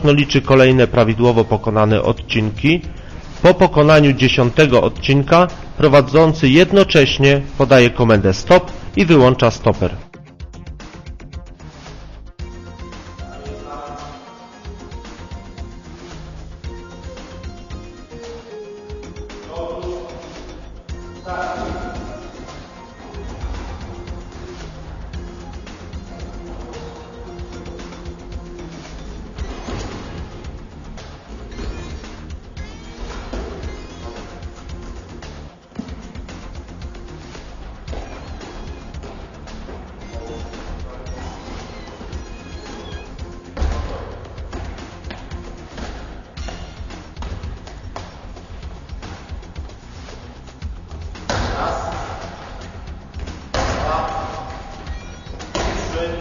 uważno liczy kolejne prawidłowo pokonane odcinki. Po pokonaniu dziesiątego odcinka prowadzący jednocześnie podaje komendę stop i wyłącza stoper.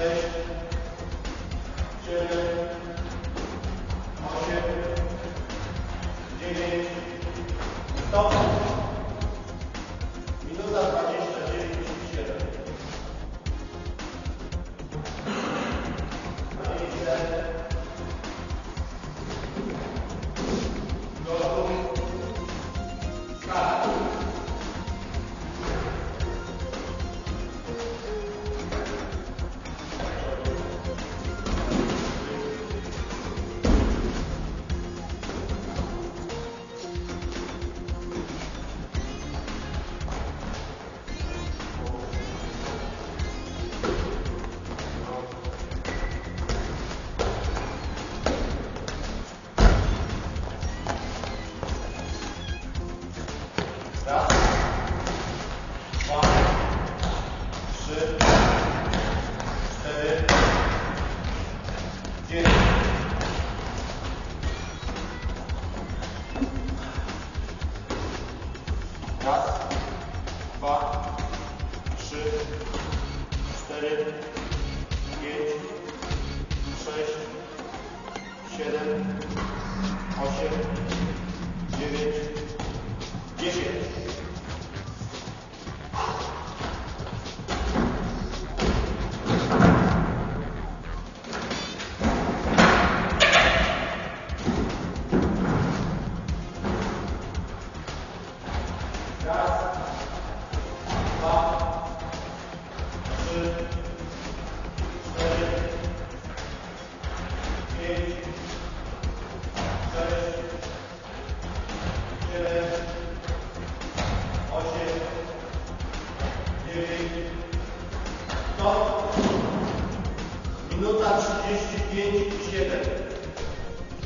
Sześć, siedem, cztery, pięć, sześć, siedem, osiem, dziewięć, dziesięć.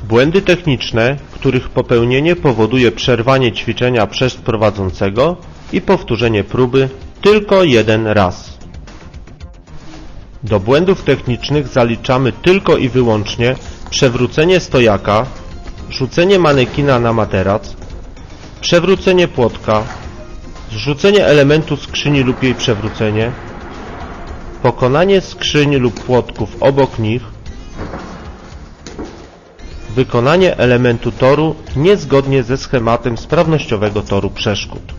Błędy techniczne, których popełnienie powoduje przerwanie ćwiczenia przez prowadzącego i powtórzenie próby tylko jeden raz. Do błędów technicznych zaliczamy tylko i wyłącznie przewrócenie stojaka, rzucenie manekina na materac, przewrócenie płotka, zrzucenie elementu skrzyni lub jej przewrócenie, pokonanie skrzyń lub płotków obok nich, wykonanie elementu toru niezgodnie ze schematem sprawnościowego toru przeszkód.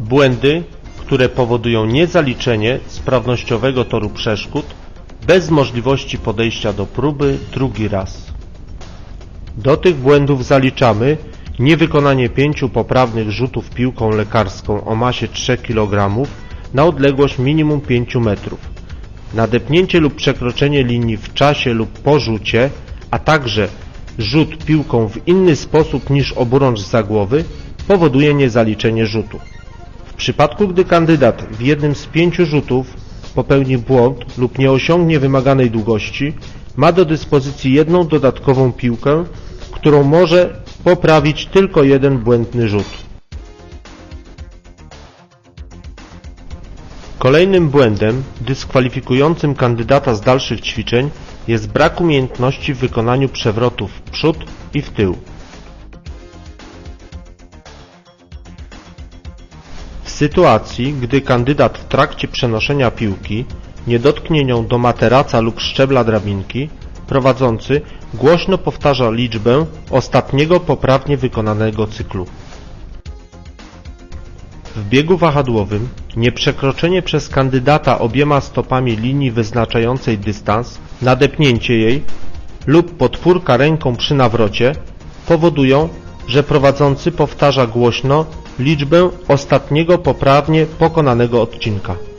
Błędy, które powodują niezaliczenie sprawnościowego toru przeszkód bez możliwości podejścia do próby drugi raz. Do tych błędów zaliczamy niewykonanie pięciu poprawnych rzutów piłką lekarską o masie 3 kg na odległość minimum 5 metrów, nadepnięcie lub przekroczenie linii w czasie lub po rzucie, a także rzut piłką w inny sposób niż oburącz za głowy powoduje niezaliczenie rzutu. W przypadku gdy kandydat w jednym z pięciu rzutów popełni błąd lub nie osiągnie wymaganej długości, ma do dyspozycji jedną dodatkową piłkę, którą może poprawić tylko jeden błędny rzut. Kolejnym błędem dyskwalifikującym kandydata z dalszych ćwiczeń jest brak umiejętności w wykonaniu przewrotów w przód i w tył. W sytuacji, gdy kandydat w trakcie przenoszenia piłki nie dotknie nią do materaca lub szczebla drabinki, prowadzący głośno powtarza liczbę ostatniego poprawnie wykonanego cyklu. W biegu wahadłowym nieprzekroczenie przez kandydata obiema stopami linii wyznaczającej dystans, nadepnięcie jej lub podpórka ręką przy nawrocie powodują, że prowadzący powtarza głośno liczbę ostatniego poprawnie pokonanego odcinka.